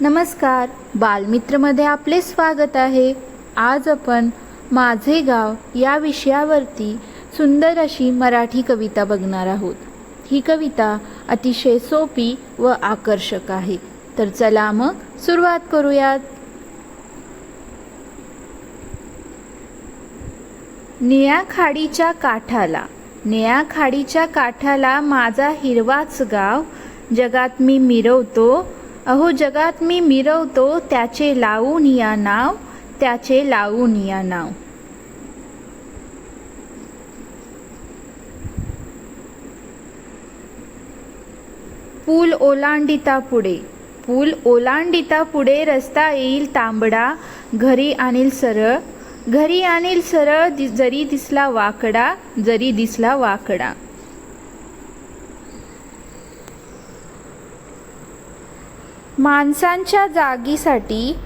नमस्कार. बालमित्रमध्ये आपले स्वागत आहे. आज आपण माझे गाव या विषयावरती सुंदर अशी मराठी कविता बघणार आहोत. ही कविता अतिशय सोपी व आकर्षक आहे. तर चला मग सुरुवात करूयात. निळ्या खाडीच्या काठाला निळ्या खाडीच्या काठाला माझा हिरवाच गाव. जगात मी मिरवतो अहो जगात मी मिरवतो त्याचे लावून या नाव त्याचे लावून या नाव. पूल ओलांडिता पुढे. पूल ओलांडिता पुढे रस्ता येईल तांबडा घरी आणील सरळ. घरी आणील सरळ दि- जरी दिसला वाकडा जरी दिसला वाकडा. माणसांच्या जागीसाठी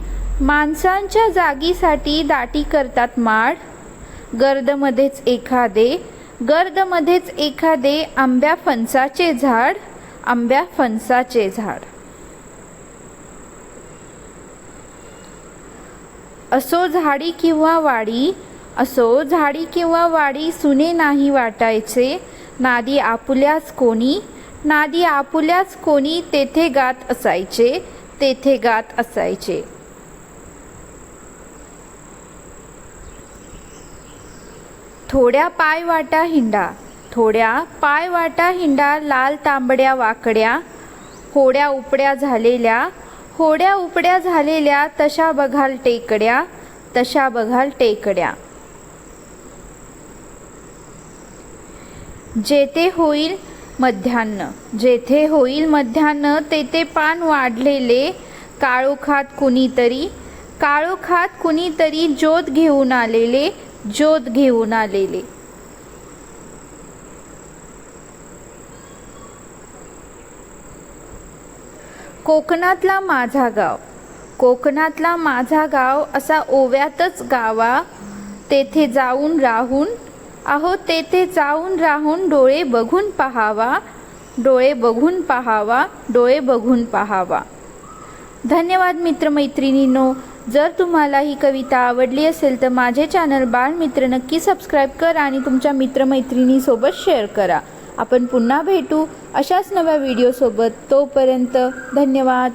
माणसांच्या जागीसाठी दाटी करतात माड गर्दमध्येच एखादे गर्दमध्येच एखादे आंब्या फणसाचे झाड आंब्या फणसाचे झाड. असो झाडी किंवा वाडी असो झाडी किंवा वाडी सुने नाही वाटायचे नादी आपुल्याच कोणी नादी आपुल्याच कोणी तेथे गात असायचे तेथे गात असायचे. थोड्या पाय वाटा हिंडा थोड्या पाय वाटा हिंडा लाल तांबड्या वाकड्या होड्या उपड्या झालेल्या होड्या उपड्या झालेल्या तशा बघाल टेकड्या तशा बघाल टेकड्या. जेथे होईल मध्यान्न जेथे होईल मध्यान्न तेथे पान वाढलेले काळोखात कुणीतरी काळोखात कुणीतरी ज्योत घेऊन आलेले ज्योत घेऊन आलेले. कोकणातला माझा गाव. कोकणातला माझा गाव असा ओव्यातच गावा. तेथे जाऊन राहून अहो तेथे जाऊन राहून डोळे बघून पहावा डोळे बघून पहावा डोळे बघून पहावा. धन्यवाद मित्रमैत्रिणींनो. जर तुम्हाला ही कविता आवडली असेल तर माझे चॅनल बाळमित्र नक्की सबस्क्राईब करा आणि तुमच्या मित्रमैत्रिणीसोबत शेअर करा. आपण पुन्हा भेटू अशाच नव्या व्हिडिओसोबत. तोपर्यंत धन्यवाद.